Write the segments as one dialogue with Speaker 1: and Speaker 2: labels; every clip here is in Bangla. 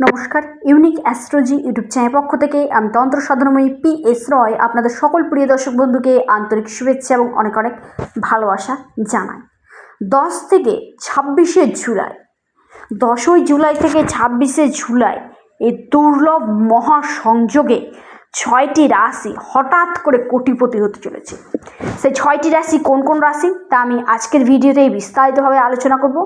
Speaker 1: নমস্কার, ইউনিক অ্যাস্ট্রোজি ইউটিউব চ্যানেল পক্ষ থেকে আমি তন্ত্র সাধনময়ী পি এস রয় আপনাদের সকল প্রিয় দর্শক বন্ধুকে আন্তরিক শুভেচ্ছা এবং অনেক অনেক ভালোবাসা জানাই। দশ থেকে ছাব্বিশে জুলাই, দশই জুলাই থেকে ছাব্বিশে জুলাই এই দুর্লভ মহাসংযোগে ছয়টি রাশি হঠাৎ করে কোটিপতি হতে চলেছে। সেই ছয়টি রাশি কোন কোন রাশি? তা আমি আজকের ভিডিওতে বিস্তারিতভাবে আলোচনা করব।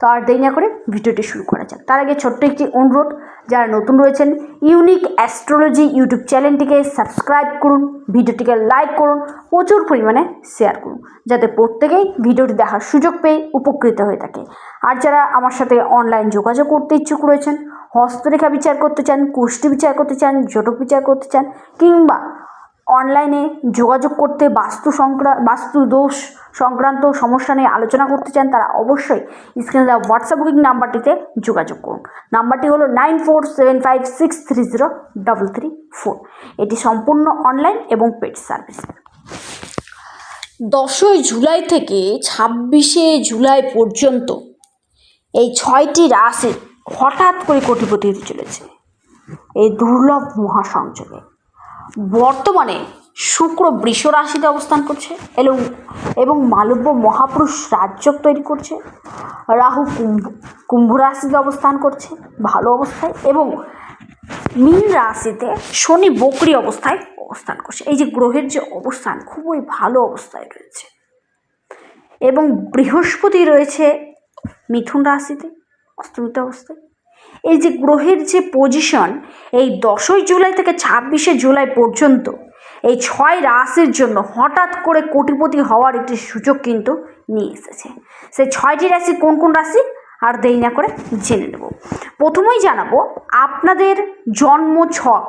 Speaker 1: তো আর দেরি না করে ভিডিওটি শুরু করা যাক। তার আগে ছোট্ট একটি অনুরোধ, যারা নতুন রয়েছেন, ইউনিক অ্যাস্ট্রোলজি ইউটিউব চ্যানেলটিকে সাবস্ক্রাইব করুন, ভিডিওটিকে লাইক করুন, প্রচুর পরিমাণে শেয়ার করুন, যাতে প্রত্যেকেই ভিডিওটি দেখার সুযোগ পেয়ে উপকৃত হয়ে থাকে। আর যারা আমার সাথে অনলাইন যোগাযোগ করতে ইচ্ছুক রয়েছেন হস্তরেখা বিচার করতে চান কুষ্টি বিচার করতে চান, জটক বিচার করতে চান, কিংবা অনলাইনে যোগাযোগ করতে বাস্তু সংক্রা, বাস্তু দোষ সংক্রান্ত সমস্যা নিয়ে আলোচনা করতে চান, তারা অবশ্যই স্ক্রিনে দেওয়া হোয়াটসঅ্যাপ বুকিং নাম্বারটিতে যোগাযোগ করুন। নাম্বারটি হলো nine four seven five six three zero double three four. এটি সম্পূর্ণ অনলাইন এবং পেড সার্ভিস। দশই জুলাই থেকে ছাব্বিশে জুলাই পর্যন্ত এই ছয়টি রাশি হঠাৎ করে কোটিপতি হতে চলেছে। এই দুর্লভ মহাসংযোগে। বর্তমানে শুক্র বৃষ রাশিতে অবস্থান করছে এবং এবং মালব্য মহাপুরুষ রাজ্য তৈরি করছে। রাহু কুম্ভ কুম্ভ রাশিতে অবস্থান করছে ভালো অবস্থায় এবং মীন রাশিতে শনি বকরি অবস্থায় অবস্থান করছে। এই যে গ্রহের যে অবস্থান খুবই ভালো অবস্থায় রয়েছে। এবং বৃহস্পতি রয়েছে মিথুন রাশিতে। অস্তমিত অবস্থায় এই যে গ্রহের যে পজিশন এই দশই জুলাই থেকে ছাব্বিশে জুলাই পর্যন্ত, এই ছয় রাশির জন্য হঠাৎ করে কোটিপতি হওয়ার একটি সুযোগ কিন্তু নিয়ে এসেছে। সেই ছয়টি রাশি কোন কোন রাশি? আর দেরি না করে জেনে নেব। প্রথমেই জানাব, আপনাদের জন্ম ছক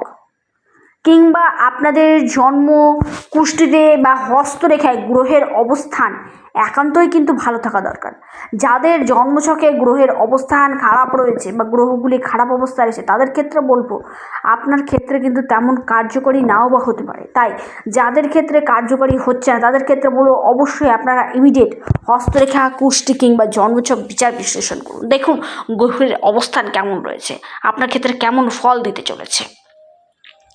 Speaker 1: কিংবা আপনাদের জন্ম, কুষ্টিতে বা হস্তরেখায় গ্রহের অবস্থান একান্তই কিন্তু ভালো থাকা দরকার। যাদের জন্মছকে গ্রহের অবস্থান খারাপ রয়েছে বা গ্রহগুলি খারাপ অবস্থায় রয়েছে, তাদের ক্ষেত্রে বলব, আপনার ক্ষেত্রে কিন্তু তেমন কার্যকরী নাও বা হতে পারে। তাই যাদের ক্ষেত্রে কার্যকরী হচ্ছে না, তাদের ক্ষেত্রে বলব, অবশ্যই আপনারা ইমিডিয়েট হস্তরেখা, কুষ্টি কিংবা জন্মছক বিচার বিশ্লেষণ করুন। দেখুন, গ্রহের অবস্থান কেমন রয়েছে, আপনার ক্ষেত্রে কেমন ফল দিতে চলেছে।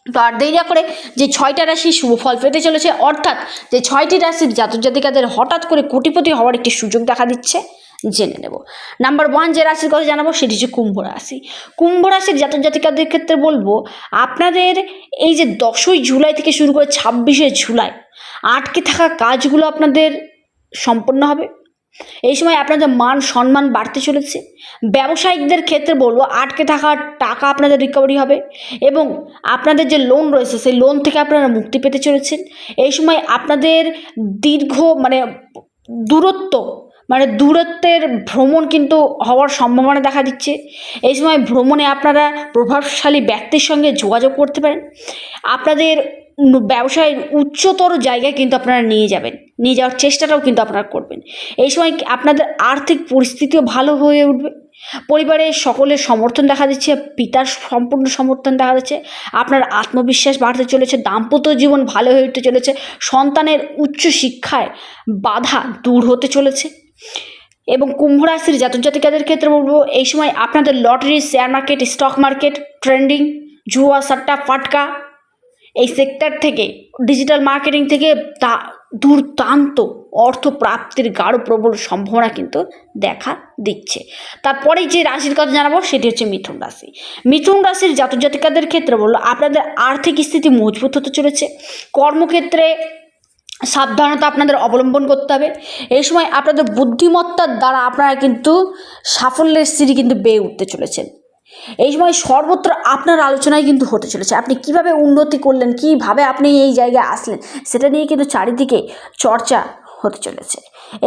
Speaker 1: তো আর দেরি না করে যে ছয়টা রাশি শুভ ফল পেতে চলেছে, অর্থাৎ যে ছয়টি রাশির জাতক জাতিকাদের হঠাৎ করে কোটিপতি হওয়ার একটি সুযোগ দেখা দিচ্ছে, জেনে নেব। নাম্বার ওয়ান যে রাশির কথা জানাব সেটি হচ্ছে কুম্ভ রাশি। কুম্ভ রাশির জাতক জাতিকাদের ক্ষেত্রে বলব, আপনাদের এই যে দশই জুলাই থেকে শুরু করে ছাব্বিশে জুলাই, আটকে থাকা কাজগুলো আপনাদের সম্পন্ন হবে। এই সময় আপনাদের মান, সম্মান বাড়তে চলেছে। ব্যবসায়িকদের ক্ষেত্রে বলব, আটকে থাকা টাকা আপনাদের রিকভারি হবে এবং আপনাদের যে লোন রয়েছে, সেই লোন থেকে আপনারা মুক্তি পেতে চলেছেন। এই সময় আপনাদের দীর্ঘ মানে দূরত্ব মানে দূরত্বের ভ্রমণ কিন্তু হওয়ার সম্ভাবনা দেখা দিচ্ছে। এই সময় ভ্রমণে আপনারা প্রভাবশালী ব্যক্তির সঙ্গে যোগাযোগ করতে পারেন। আপনাদের ব্যবসায়ের উচ্চতর জায়গায় কিন্তু আপনারা নিয়ে যাবেন। নিয়ে যাওয়ার চেষ্টাটাও কিন্তু আপনারা করবেন। এই সময় আপনাদের আর্থিক পরিস্থিতিও ভালো হয়ে উঠবে? পরিবারে সকলের সমর্থন দেখা দিচ্ছে, পিতার সম্পূর্ণ সমর্থন দেখা যাচ্ছে আপনার আত্মবিশ্বাস বাড়তে চলেছে, দাম্পত্য জীবন ভালো হয়ে উঠতে চলেছে, সন্তানের উচ্চ শিক্ষায় বাধা দূর হতে চলেছে। এবং কুম্ভ রাশির জাতক জাতিকাদের ক্ষেত্রে বলব, এই সময় আপনাদের lottery share market stock market trending জুয়া, সাট্টা, ফাটকা এই সেক্টর থেকে ডিজিটাল মার্কেটিং থেকে তা, দুর্দান্ত অর্থ প্রাপ্তির গাঢ় প্রবল সম্ভাবনা কিন্তু দেখা দিচ্ছে। তারপরে যে রাশির কথা জানাব, সেটি হচ্ছে মিথুন রাশি। মিথুন রাশির জাতক জাতিকাদের ক্ষেত্রে বলল আপনাদের আর্থিক স্থিতি মজবুত হতে চলেছে। কর্মক্ষেত্রে সাবধানতা আপনাদের অবলম্বন করতে হবে। এই সময় আপনাদের বুদ্ধিমত্তার দ্বারা আপনারা কিন্তু সাফল্যের সিঁড়ি কিন্তু বেয়ে উঠতে চলেছেন। এই সময় সর্বত্র আপনার আলোচনায় কিন্তু হতে চলেছে। আপনি কীভাবে উন্নতি করলেন, কীভাবে আপনি এই জায়গায় আসলেন, সেটা নিয়ে কিন্তু চারিদিকে চর্চা হতে চলেছে।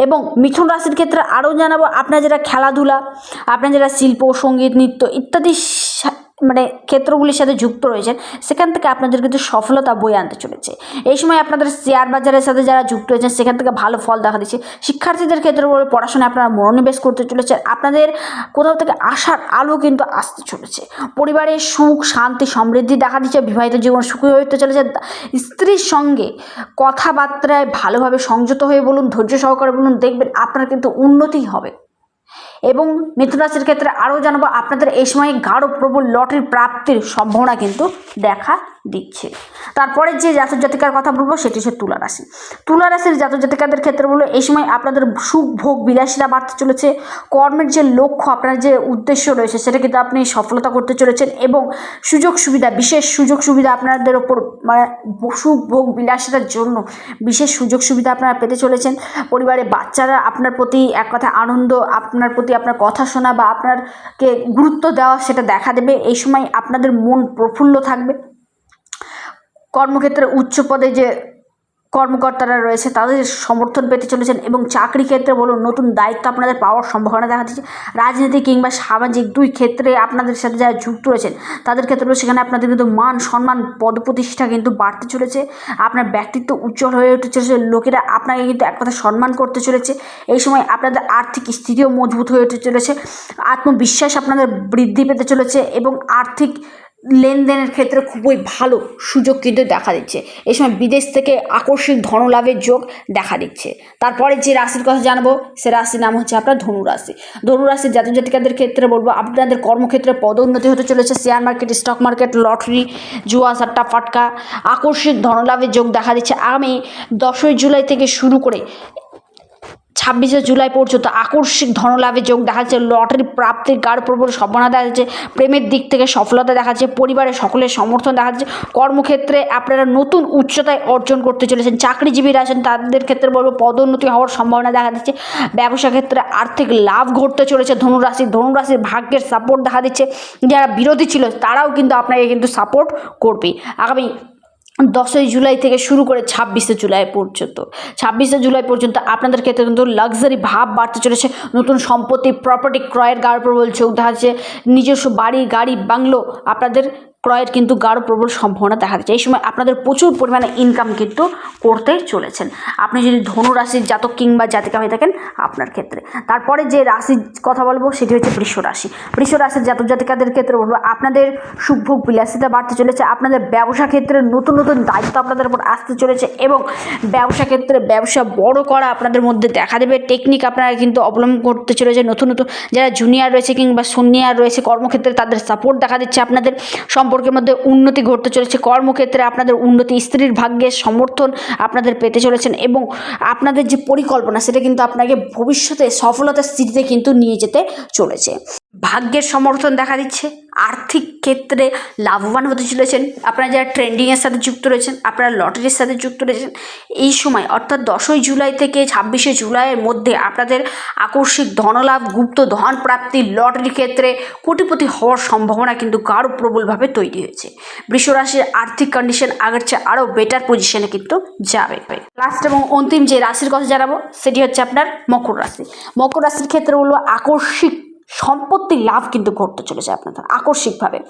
Speaker 1: এবং মিথুন রাশির ক্ষেত্রে আরও জানাব, আপনার যেটা খেলাধুলা, আপনার যেটা শিল্প, সংগীত, নৃত্য ইত্যাদি মানে ক্ষেত্রগুলির সাথে যুক্ত রয়েছেন, সেখান থেকে আপনাদের কিন্তু সফলতা বয়ে আনতে চলেছে। এই সময় আপনাদের শেয়ার বাজারের সাথে যারা যুক্ত হয়েছেন সেখান থেকে ভালো ফল দেখা দিচ্ছে। শিক্ষার্থীদের ক্ষেত্রে বলে পড়াশোনায় আপনারা মনোনিবেশ করতে চলেছেন। আপনাদের কোথাও থেকে আসার আলো কিন্তু আসতে চলেছে। পরিবারের সুখ, শান্তি, সমৃদ্ধি দেখা দিচ্ছে, বিবাহিত জীবন সুখী হয়ে উঠতে চলেছে। স্ত্রীর সঙ্গে কথাবার্তায় ভালোভাবে সংযত হয়ে বলুন, ধৈর্য সহকারে বলুন, দেখবেন আপনার কিন্তু উন্নতি হবে। এবং মিথুন রাশির ক্ষেত্রে আরও জানাব, আপনাদের এই সময় গাঢ় প্রবল লটারির প্রাপ্তির সম্ভাবনা কিন্তু দেখা দিচ্ছে। তারপরে যে জাতক জাতিকার কথা বলব, সেটি হচ্ছে তুলা রাশি। তুলা জাতক জাতিকাদের ক্ষেত্রে বলব, এই সময় আপনাদের সুখ, ভোগ, বিলাসিতা বাড়তে চলেছে। কর্মের যে লক্ষ্য, আপনার যে উদ্দেশ্য রয়েছে, সেটা কিন্তু আপনি সফলতা করতে চলেছেন এবং সুযোগ সুবিধা, বিশেষ সুযোগ সুবিধা আপনাদের ওপর মানে সুখ, ভোগ, বিলাসিতার জন্য বিশেষ সুযোগ সুবিধা আপনারা পেতে চলেছেন। পরিবারে বাচ্চারা আপনার প্রতি এক কথা আনন্দ, আপনার প্রতি আপনার কথা শোনা বা আপনারকে গুরুত্ব দেওয়া সেটা দেখা দেবে। এই সময় আপনাদের মন প্রফুল্ল থাকবে। কর্মক্ষেত্রে উচ্চ পদে যে কর্মকর্তারা রয়েছে, তাদের সমর্থন পেতে চলেছেন এবং চাকরি ক্ষেত্রে বলুন, নতুন দায়িত্ব আপনাদের পাওয়ার সম্ভাবনা দেখা দিচ্ছে। রাজনীতি কিংবা সামাজিক দুই ক্ষেত্রে আপনাদের সাথে যারা যুক্ত রয়েছেন, তাদের ক্ষেত্রে সেখানে আপনাদের কিন্তু মান সম্মান, পদপ্রতিষ্ঠা কিন্তু বাড়তে চলেছে। আপনার ব্যক্তিত্ব উজ্জ্বল হয়ে উঠতে চলেছে। লোকেরা আপনাকে কিন্তু এক কথা সম্মান করতে চলেছে। এই সময় আপনাদের আর্থিক স্থিতিও মজবুত হয়ে উঠতে চলেছে। আত্মবিশ্বাস আপনাদের বৃদ্ধি পেতে চলেছে এবং আর্থিক লেনদেনের ক্ষেত্রে খুবই ভালো সুযোগ কিন্তু দেখা দিচ্ছে। এই সময় বিদেশ থেকে আকস্মিক ধনলাভের যোগ দেখা দিচ্ছে। তারপরে যে রাশির কথা জানব, সে রাশির নাম হচ্ছে আপনার ধনু রাশি। ধনু জাতক জাতিকাদের ক্ষেত্রে বলব, আপনাদের কর্মক্ষেত্রে পদোন্নতি হতে চলেছে। Share market, stock market, lottery, জুয়া, সাট্টা, ফাটকা আকস্মিক ধনলাভের যোগ দেখা দিচ্ছে। আগামী দশই জুলাই থেকে শুরু করে ছাব্বিশে জুলাই পর্যন্ত আকস্মিক ধনলাভের যোগ দেখা যাচ্ছে লটারি প্রাপ্তির গাঢ় প্রবল সম্ভাবনা দেখা যাচ্ছে প্রেমের দিক থেকে সফলতা দেখা যাচ্ছে পরিবারের সকলের সমর্থন দেখা যাচ্ছে কর্মক্ষেত্রে আপনারা নতুন উচ্চতায় অর্জন করতে চলেছেন। চাকরিজীবীরা আছেন, তাদের ক্ষেত্রে বলব পদোন্নতি হওয়ার সম্ভাবনা দেখা যাচ্ছে ব্যবসা ক্ষেত্রে আর্থিক লাভ ঘটতে চলেছে ধনুরাশি। ধনুরাশির ভাগ্যের সাপোর্ট দেখা দিচ্ছে। যারা বিরোধী ছিল, তারাও কিন্তু আপনাকে কিন্তু সাপোর্ট করবে। আগামী দশই জুলাই থেকে শুরু করে ছাব্বিশে জুলাই পর্যন্ত। ছাব্বিশে জুলাই পর্যন্ত আপনাদের ক্ষেত্রে কিন্তু লাক্সারি ভাব বাড়তে চলেছে। নতুন সম্পত্তি প্রপার্টি ক্রয়ের গাঢ় প্রবল চোখ দেখা নিজস্ব বাড়ি, গাড়ি বাংলো আপনাদের ক্রয়ের কিন্তু গাঢ় প্রবল সম্ভাবনা দেখা যাচ্ছে এই সময় আপনাদের প্রচুর পরিমাণে ইনকাম কিন্তু করতে চলেছেন। আপনি যদি ধনু রাশির জাতক কিংবা জাতিকা হয়ে থাকেন আপনার ক্ষেত্রে। তারপরে যে রাশির কথা বলব, সেটি হচ্ছে বৃষ রাশি। বৃষ রাশির জাতক জাতিকাদের ক্ষেত্রে বলব, আপনাদের সুখভোগ বিলাসিতা বাড়তে চলেছে। আপনাদের ব্যবসা ক্ষেত্রে নতুন নতুন দায়িত্ব আপনাদের উপর আসতে চলেছে এবং ব্যবসা ক্ষেত্রে ব্যবসা বড় করা আপনাদের মধ্যে দেখা দেবে। টেকনিক আপনারা কিন্তু অবলম্বন করতে চলেছে। নতুন নতুন যারা জুনিয়র রয়েছে কিংবা সিনিয়র রয়েছে, কর্মক্ষেত্রে তাদের সাপোর্ট দেখা দিচ্ছে আপনাদের। সম্পর্কের মধ্যে উন্নতি ঘটতে চলেছে। কর্মক্ষেত্রে আপনাদের উন্নতি, স্ত্রীর ভাগ্যের সমর্থন আপনাদের পেতে চলেছেন এবং আপনাদের যে পরিকল্পনা, সেটা কিন্তু আপনাকে ভবিষ্যতে সফলতার স্থিতিতে কিন্তু নিয়ে যেতে চলেছে। ভাগ্যের সমর্থন দেখা দিচ্ছে। আর্থিক ক্ষেত্রে লাভবান হতে চলেছেন। আপনারা যারা ট্রেন্ডিংয়ের সাথে যুক্ত রয়েছেন, আপনারা লটারির সাথে যুক্ত রয়েছেন, এই সময় অর্থাৎ দশই জুলাই থেকে ছাব্বিশে জুলাইয়ের মধ্যে আপনাদের আকস্মিক ধনলাভ, গুপ্ত ধন প্রাপ্তি, লটারির ক্ষেত্রে কোটিপতি হওয়ার সম্ভাবনা কিন্তু গাঢ় প্রবলভাবে তৈরি হয়েছে। বৃষরাশির আর্থিক কন্ডিশন আগের চেয়ে আরও বেটার পজিশনে কিন্তু যাবে। লাস্ট এবং অন্তিম যে রাশির কথা জানাব, সেটি হচ্ছে আপনার মকর রাশি। মকর রাশির ক্ষেত্রে বলব আকস্মিক সম্পত্তির লাভ কিন্তু ঘটতে চলেছে আপনাদের, আকস্মিকভাবে।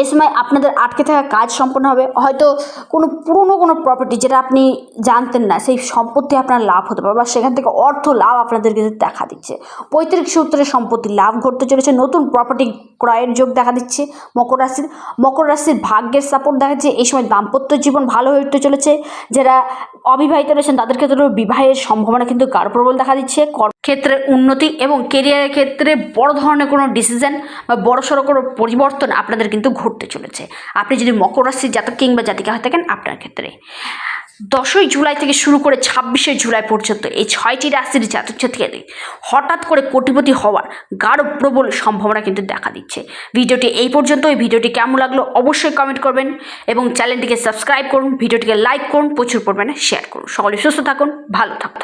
Speaker 1: এই সময় আপনাদের আটকে থাকা কাজ সম্পন্ন হবে। হয়তো কোনো পুরনো কোনো প্রপার্টি যেটা আপনি জানতেন না, সেই সম্পত্তি আপনার লাভ হতে পারে বা সেখান থেকে অর্থ লাভ আপনাদের কিন্তু দেখা দিচ্ছে। পৈতৃক সূত্রে সম্পত্তি লাভ ঘটতে চলেছে, নতুন প্রপার্টি ক্রয়ের যোগ দেখা দিচ্ছে, মকর রাশির মকর রাশির ভাগ্যের সাপোর্ট দেখা যাচ্ছে এই সময় দাম্পত্য জীবন ভালো হয়ে উঠতে চলেছে। যারা অবিবাহিত রয়েছেন, তাদের ক্ষেত্রে বিবাহের সম্ভাবনা কিন্তু গাঢ় প্রবল দেখা দিচ্ছে। ক্ষেত্রে উন্নতি এবং কেরিয়ারের ক্ষেত্রে বড় ধরনের কোনো ডিসিশন বা বড় সড়ো কোনো পরিবর্তন আপনাদের কিন্তু ঘটতে চলেছে। আপনি যদি মকর রাশির জাতক কিংবা জাতিকা হয়ে থাকেন আপনার ক্ষেত্রে। দশই জুলাই থেকে শুরু করে ছাব্বিশে জুলাই পর্যন্ত এই ছয়টি রাশির জাতক জাতিকাদের হঠাৎ করে কোটিপতি হওয়ার গাঢ় প্রবল সম্ভাবনা কিন্তু দেখা দিচ্ছে। ভিডিওটি এই পর্যন্ত। এই ভিডিওটি কেমন লাগল অবশ্যই কমেন্ট করবেন এবং চ্যানেলটিকে সাবস্ক্রাইব করুন। ভিডিওটিকে লাইক করুন। প্রচুর পরিমাণে শেয়ার করুন। সকলে সুস্থ থাকুন, ভালো থাকুন।